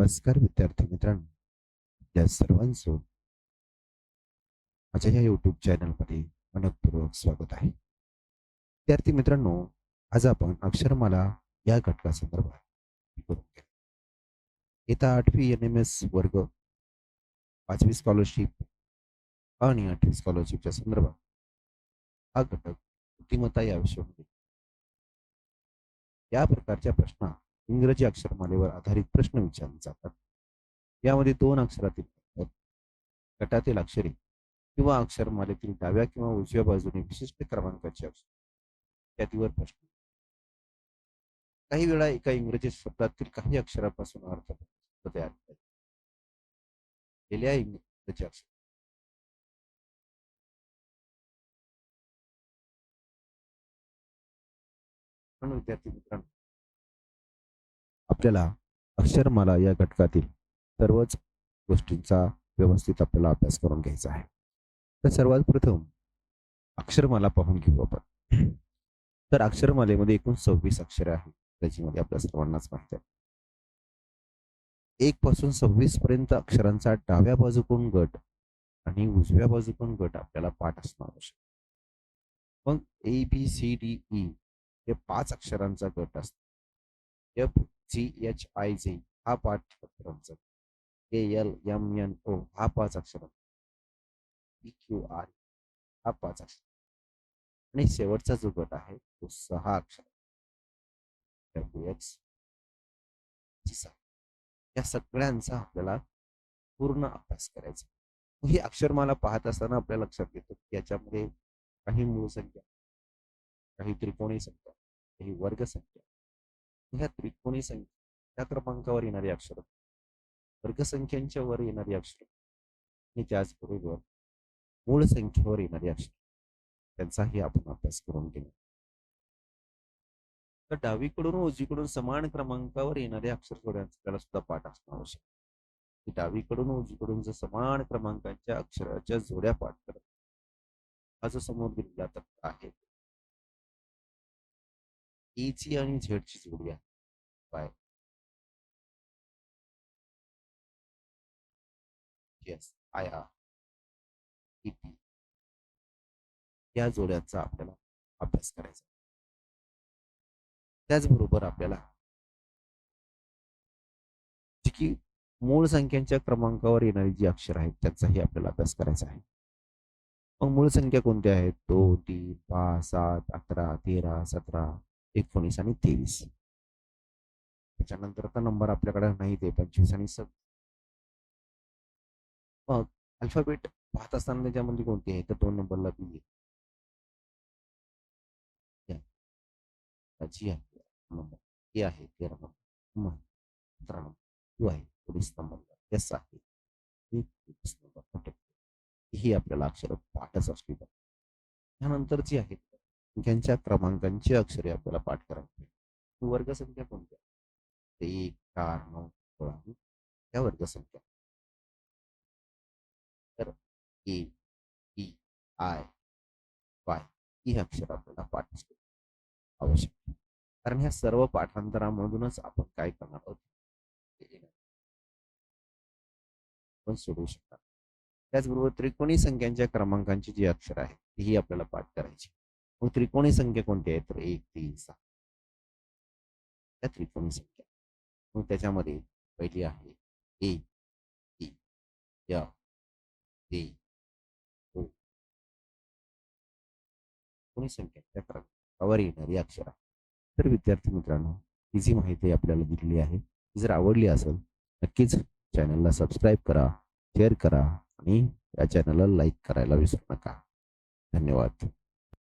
नमस्कार विद्यार्थी मित्रांनो आपल्या सर्वांचं माझ्या या युट्यूब चॅनलमध्ये मनपूर्वक स्वागत आहे. विद्यार्थी मित्रांनो आज आपण अक्षरमाला या घटकासंदर्भात करून घेऊ. येत्या आठवी एन एम एस वर्ग पाचवी स्कॉलरशिप आणि आठवी स्कॉलरशिपच्या संदर्भात हा घटक बुद्धिमत्ता या विषयामध्ये या प्रकारच्या प्रश्ना इंग्रजी अक्षरमालेवर आधारित प्रश्न विचारले जातात. यामध्ये दोन अक्षरातील गटातील अक्षरे किंवा अक्षरमालेतील डाव्या किंवा उजव्या बाजूने विशिष्ट क्रमांकाचे अक्षर. त्यातीवर प्रश्न. काही वेळा एका इंग्रजी शब्दातील काही अक्षरापासून अर्थ तयार गेल्या इंग्रजी अक्षर. म्हणून विद्यार्थी मित्रांनो आपल्याला अक्षरमाला या घटकातील सर्वच गोष्टींचा व्यवस्थित आपल्याला अभ्यास करून घ्यायचा आहे. तर सर्वात प्रथम अक्षरमाला पाहून घेऊ आपण. तर अक्षरमालेमध्ये एकूण सव्वीस अक्षरे आहेत त्याच्यामध्ये आपल्या सर्वांनाच माहिती आहे. एक पासून सव्वीस पर्यंत अक्षरांचा डाव्या बाजूकडून गट आणि उजव्या बाजूकडून गट आपल्याला पाठ असणं आवश्यक मग A B C D E हे पाच अक्षरांचा गट असतो जी एच आय जे हा पाठ अक्षरांचा एल एम एन ओ हा पाच अक्षरांचा पी क्यू आर हा पाच अक्षर आणि शेवटचा जो गट आहे तो सहा अक्षर. डब्ल्यू एक्स या सगळ्यांचा आपल्याला पूर्ण अभ्यास करायचा. ही अक्षरमाला पाहत असताना आपल्या लक्षात येतं की याच्यामध्ये काही मूळ संख्या काही त्रिकोणी संख्या काही वर्ग संख्या ह्या त्रिकोणी संख्या त्या क्रमांकावर येणारी अक्षर. वर्गसंख्यांच्या वर येणारी अक्षर. आणि त्याचबरोबर मूळ संख्येवर येणारी अक्षर. त्यांचाही आपण अभ्यास करून घेऊ. तर डावीकडून उजवीकडून समान क्रमांकावर येणाऱ्या अक्षर जोड्यांचा त्याला सुद्धा पाठ असणं आवश्यक की डावीकडून उजवीकडून जर समान क्रमांकाच्या अक्षराच्या जोड्या पाठ करत हा जो समोर दिलेला तक्ता आहे ची आणि झेडची जोडी आहे बाय. येस. आय. आर या जोड्यांचा आपल्याला अभ्यास करायचा. त्याचबरोबर आपल्याला जी की मूळ संख्यांच्या क्रमांकावर येणारी जी अक्षर आहेत त्यांचाही आपल्याला अभ्यास करायचा आहे. मग मूळ संख्या कोणत्या आहेत? दोन तीन पाच सात अकरा तेरा सतरा. आता नंबर आपल्याकडे नाही ते पंचवीस मग अल्फ़ाबेट पाहत असताना त्याच्यामध्ये कोणती दोन जी तेरा नंबर नंबर नंबर ही अक्षर त्यानंतर जी आहेत संख्यांच्या क्रमांकांची अक्षरे आपल्याला पाठ करावी वर्गसंख्या कोणत्या? एक चार नऊ सोळा या वर्गसंख्या. तर ए ई आय वाय ही अक्षर आपल्याला पाठ आवश्यक कारण ह्या सर्व पाठांतरामधूनच आपण काय करणार आहोत? आपण सोडवू शकणार त्याचबरोबर त्रिकोणी संख्यांच्या क्रमांकांची जी अक्षर आहे तीही आपल्याला पाठ करायची. मग त्रिकोणी संख्या कोणती आहे? तर एक तीन सहा. त्या त्रिकोणी संख्या. मग त्याच्यामध्ये पहिली आहे ए टी या ते कोणी संख्या. क्रमांकावर येणारी अक्षर. तर विद्यार्थी मित्रांनो ही जी माहिती आपल्याला दिलेली आहे ती जर आवडली असेल नक्कीच चॅनलला सबस्क्राईब करा शेअर करा आणि या चॅनलला लाईक करायला विसरू नका. धन्यवाद.